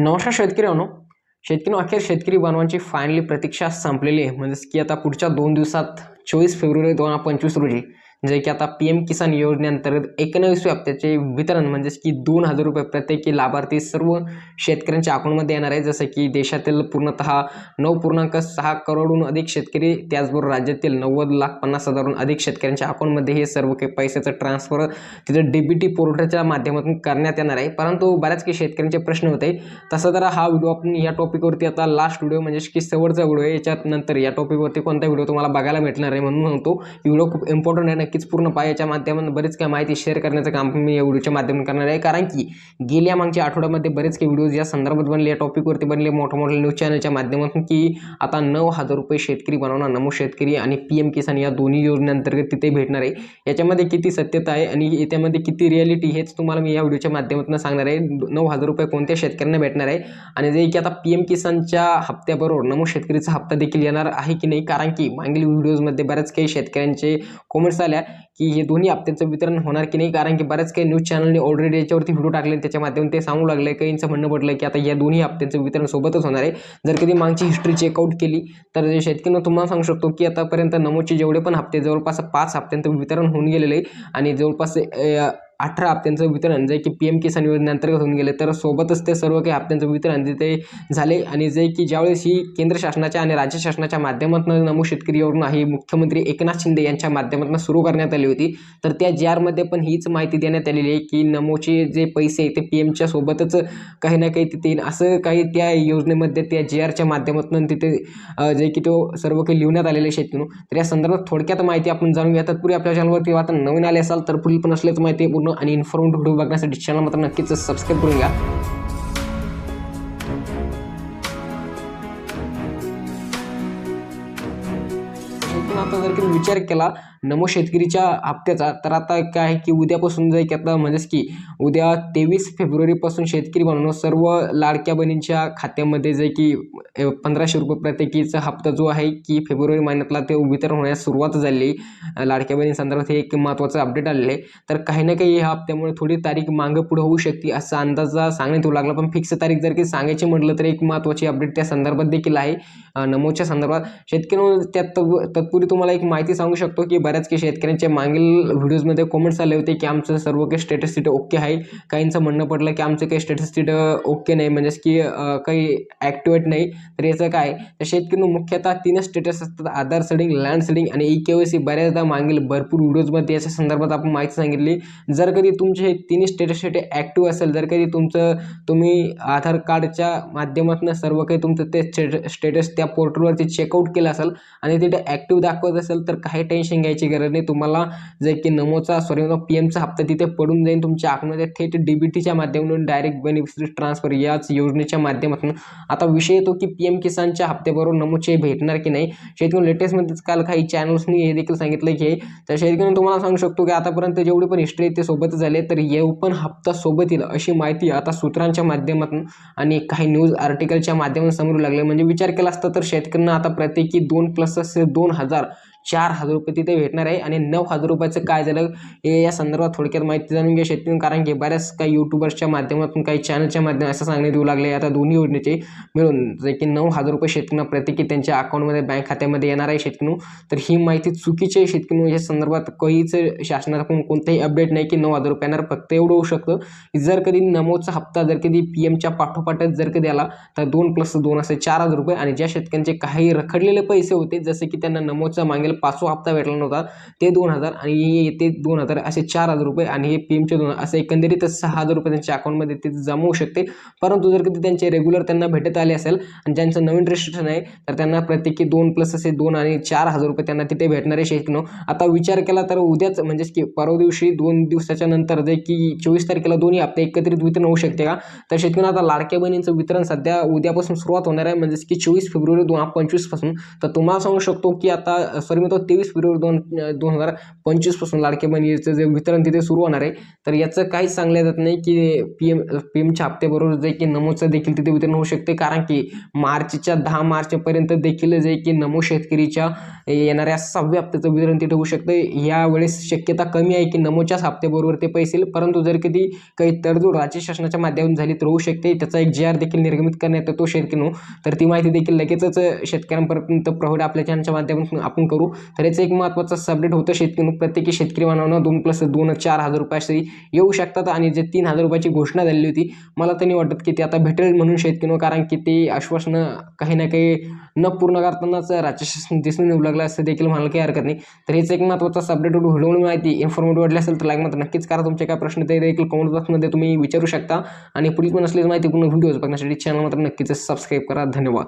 नमस्कार शेतकरी अनु हो, शेतकरी अखेर शेतकरी बांधवांची फायनली प्रतीक्षा संपलेली आहे. म्हणजेच की आता पुढच्या दोन दिवसात चोवीस फेब्रुवारी दोन हजार पंचवीस रोजी जे की आता पी एम किसान योजनेअंतर्गत एकोणवीसव्या हप्त्याचे वितरण म्हणजेच की दोन हजार रुपये प्रत्येकी लाभार्थी सर्व शेतकऱ्यांच्या अकाउंटमध्ये येणार आहे जसं की देशातील पूर्णतः नऊ पूर्णांक सहा करोडहून अधिक शेतकरी त्याचबरोबर राज्यातील नव्वद लाख पन्नास हजारहून अधिक शेतकऱ्यांच्या अकाउंटमध्ये हे सर्व काही पैशाचं ट्रान्सफर तिथं डी बी टी पोर्टलच्या माध्यमातून करण्यात येणार आहे. परंतु बऱ्याच काही शेतकऱ्यांचे प्रश्न होते तसं तर हा व्हिडिओ आपण या टॉपिकवरती आता लास्ट व्हिडिओ म्हणजे की शेवटचा व्हिडिओ आहे. याच्यात नंतर या टॉपिकवरती कोणता व्हिडिओ तुम्हाला बघायला भेटणार आहे म्हणून म्हणतो. व्हिडिओ खूप इम्पॉर्टंट आहे नक्कीच पूर्ण पायाच्या माध्यमातून बरेच काही माहिती शेअर करण्याचं काम मी या व्हिडिओच्या माध्यमातून करणार आहे. कारण की गेल्या मागच्या आठवड्यामध्ये बरेच काही व्हिडिओज या संदर्भात बनले या टॉपिकवरती बनले मोठ्या मोठ्या न्यूज चॅनलच्या माध्यमातून की आता नऊ हजार रुपये शेतकरी बनवणार नमो शेतकरी आणि पी एम किसान या दोन्ही योजनेअंतर्गत तिथे भेटणार आहे. याच्यामध्ये किती सत्यता आहे आणि याच्यामध्ये किती रियालिटी हेच तुम्हाला मी या व्हिडिओच्या माध्यमातून सांगणार आहे. नऊ हजार रुपये कोणत्या शेतकऱ्यांना भेटणार आहे? आणि जे की आता पी एम किसानच्या हप्त्याबरोबर नमो शेतकरीचा हप्ता देखील येणार आहे की नाही? कारण की मागील व्हिडिओजमध्ये बऱ्याच काही शेतकऱ्यांचे कॉमेंट्स केल्या की हे दोन्ही हप्त्यांचं वितरण होणार की नाही? कारण की बऱ्याच काही न्यूज चॅनलने ऑलरेडी याच्यावरती व्हिडिओ टाकले त्याच्या माध्यमातून ते सांगू लागले. काहींचं म्हणणं पडलं की आता या दोन्ही हप्त्यांचं वितरण सोबतच होणार आहे. जर कधी मागची हिस्ट्री चेकआउट केली तर शेतकऱ्यांना तुम्हाला सांगू शकतो की आतापर्यंत नमोचे जेवढे पण हप्ते जवळपास पाच हप्त्यांचं वितरण होऊन गेलेलं आहे. आणि जवळपास अठरा हप्त्यांचं वितरण जे की पी एम किसान योजनेअंतर्गत होऊन गेले तर सोबतच ते सर्व काही हप्त्यांचं वितरण तिथे झाले. आणि जे की ज्यावेळेस ही केंद्र शासनाच्या आणि राज्य शासनाच्या माध्यमातून नमो शेतकरी योजना ही मुख्यमंत्री एकनाथ शिंदे यांच्या माध्यमातून सुरू करण्यात आली होती. तर त्या जी आरमध्ये पण हीच माहिती देण्यात आलेली आहे की नमोचे जे पैसे आहे ते पी एमच्या सोबतच काही ना काही तिथे येईल. असं काही त्या योजनेमध्ये त्या जी आरच्या माध्यमातून तिथे जे की तो सर्व काही लिहिण्यात आलेले आहे शेतकरी तर या संदर्भात थोडक्यात माहिती आपण जाणून घ्या. तत्पूर्वी आपल्या चॅनलवरती आता नवीन आले असाल तर पुढील पण असल्याच माहिती पूर्ण आणि इन्फॉर्मेटिव्ह व्हिडिओ बघण्यासाठी चॅनल मात्र नक्कीच सबस्क्राईब करून घ्या. शेतकऱ्यांना आता जर की विचार केला नमो शेतकरीच्या हप्त्याचा तर आता काय आहे की उद्यापासून जाईल की आता म्हणजेच की उद्या तेवीस फेब्रुवारीपासून शेतकरी बनवणं सर्व लाडक्या बहिणींच्या खात्यामध्ये जे की पंधराशे रुपये प्रत्येकीचा हप्ता जो आहे की फेब्रुवारी महिन्यातला ते वितरण होण्यास सुरुवात झाली. लाडक्या बहिणींसंदर्भात हे एक महत्त्वाचं अपडेट आलेलं आहे. तर काही ना काही ह्या हप्त्यामुळे थोडी तारीख मागं पुढे होऊ शकते असा अंदाज सांगण्यात येऊ लागला. पण फिक्स तारीख जर की सांगायची म्हटलं तर एक महत्त्वाची अपडेट त्या संदर्भात देखील आहे. नमोच्या संदर्भात शेतकरी त्यात तत्पूर्वी तुम्हाला एक माहिती सांगू शकतो की बऱ्याच काही शेतकऱ्यांच्या मागील व्हिडिओजमध्ये कॉमेंट्स आले होते की आमचं सर्व काही स्टेटस तिथं ओके आहे. काहींचं म्हणणं पडलं की आमचं काही स्टेटस तिथं ओके नाही. म्हणजेच की काही ॲक्टिवेट नाही. तर याचं काय? तर शेतकरी मुख्यतः तीनच स्टेटस असतात. आधार सेडिंग लँड सेडिंग आणि ई के वाय सी बऱ्याचदा मागील भरपूर व्हिडिओजमध्ये याच्या संदर्भात आपण माहिती सांगितली. जर कधी तुमचे हे तिन्ही स्टेटस ॲक्टिव्ह असेल जर कधी तुमचं तुम्ही आधार कार्डच्या माध्यमातून सर्व काही तुमचं ते स्टेटस त्या पोर्टलवरती चेकआउट केलं असेल आणि तिथे ॲक्टिव्ह दाखवत असेल तर काही टेन्शन घ्यायची गरज नाही. तुम्हाला जे की नमोचा सॉरी पी एमचा हप्ता तिथे पडून जाईल. तुमच्या अकाउंटमध्ये थेट डी बी टीच्या माध्यमातून डायरेक्ट बेनिफिशरी ट्रान्सफर याच योजनेच्या माध्यमातून. आता विषय येतो की पी एम किसानच्या हप्त्याबरोबर नमोचे भेटणार की नाही? शेतकरी लेटेस्टमध्येच काल काही चॅनल्सनी हे देखील सांगितलं की तर शेतकरी तुम्हाला सांगू शकतो की आतापर्यंत जेवढी पण हिस्ट्री आहे ते सोबत झाले तर येऊ पण हप्ता सोबत येईल अशी माहिती आता सूत्रांच्या माध्यमातून आणि काही न्यूज आर्टिकलच्या माध्यमातून समोर लागले. म्हणजे विचार केला असता तर शेतकऱ्यांना आता प्रत्येकी दोन प्लस दोन हजार cara. चार हजार रुपये तिथे भेटणार आहे आणि नऊ हजार रुपयाचं काय झालं हे या संदर्भात थोडक्यात माहिती जाणून घ्या शेतकरी कारण की बऱ्याच काही युट्यूबर्सच्या माध्यमातून काही चॅनलच्या माध्यमात असं सांगण्यात येऊ लागले आता दोन्ही योजनेचे मिळून जे की नऊ हजार रुपये शेतकऱ्यांना प्रत्येकी त्यांच्या अकाउंटमध्ये बँक खात्यामध्ये येणार आहे शेतकरी तर ही माहिती चुकीची आहे शेतकरी या संदर्भात काहीच शासनाकडून कोणताही अपडेट नाही की नऊ हजार रुपये येणार फक्त एवढं होऊ शकतं की जर कधी नमोचा हप्ता जर कधी पी एमच्या पाठोपाठच जर कधी आला तर दोन प्लस दोन असे चार हजार रुपये आणि ज्या शेतकऱ्यांचे काही रखडलेले पैसे होते जसे की त्यांना नमोचा मागेल पाचवा हप्ता भेटला नव्हता. ते दोन हजार आणि ते दोन हजार असे चार हजार रुपये आणि हे पी एमचे दोन असे एकंदरीत सहा हजार रुपये त्यांच्या अकाउंटमध्ये ते जमा होऊ शकते. परंतु जर कधी त्यांचे रेग्युलर त्यांना भेटत आले असेल आणि ज्यांचं नवीन रजिस्ट्रेशन आहे तर त्यांना प्रत्येकी दोन प्लस असे दोन आणि चार हजार रुपये त्यांना तिथे भेटणारे शेतकनो आता विचार केला तर उद्याच म्हणजेच की परवा दिवशी दोन दिवसाच्या नंतर जे की चोवीस तारखेला दोन्ही हप्ते एकत्रित वितरण होऊ शकते का? तर शेतकरी आता लाडक्या बहिणींचं वितरण सध्या उद्यापासून सुरुवात होणार आहे. म्हणजेच की चोवीस फेब्रुवारी दोन हजार पंचवीसपासून तर तुम्हाला सांगू शकतो की आता सॉरी तर मी तो तेवीस फेब्रुवारी दोन दोन हजार पंचवीसपासून लाडके बहिणीचं जे वितरण तिथे सुरू होणार आहे. तर याचं काहीच सांगल्या जात नाही की पी एम पी एमच्या हप्त्याबरोबर जे की नमोचं देखील तिथे वितरण होऊ शकते. कारण की मार्चच्या दहा मार्चपर्यंत देखील जे की नमो शेतकरीच्या येणाऱ्या सहाव्या हप्त्याचं वितरण तिथे होऊ शकतं. यावेळेस शक्यता कमी आहे की नमोच्याच हप्त्याबरोबर ते पैसे परंतु जर कधी काही तडजोड राज्य शासनाच्या माध्यमातून झाली तर होऊ शकते. त्याचा एक जे आर देखील निर्गमित करण्यात येतो शेतकरी तर ती माहिती देखील लगेचच शेतकऱ्यांपर्यंत प्रोव्हाइड आपल्या चॅनलच्या माध्यमातून आपण करू. तर याचं एक महत्त्वाचं सबडेट होतं शेतकरी प्रत्येकी शेतकरी मानवानं दोन प्लस दोन चार हजार रुपये येऊ शकतात आणि जे तीन हजार रुपयाची घोषणा झालेली होती मला तर नाही वाटत की ते आता भेटेल म्हणून शेतकरी कारण की ते आश्वासनं काही ना काही न पूर्ण करतानाच राज्य शासन दिसून येऊ लागलं असं देखील म्हणायला काही हरकत नाही. तर हेच एक महत्त्वाचा सबडेट व्हिडिओ माहिती इन्फॉर्मेटिव्ह वाटली असेल तर लाईक मात्र नक्कीच करा. तुमचे काय प्रश्न ते देखील कमेंट बॉक्समध्ये तुम्ही विचारू शकता. आणि पुढील पण असलेली माहिती पूर्ण व्हिडिओज बघण्यासाठी चॅनल मात्र नक्कीच सबस्क्राईब करा. धन्यवाद.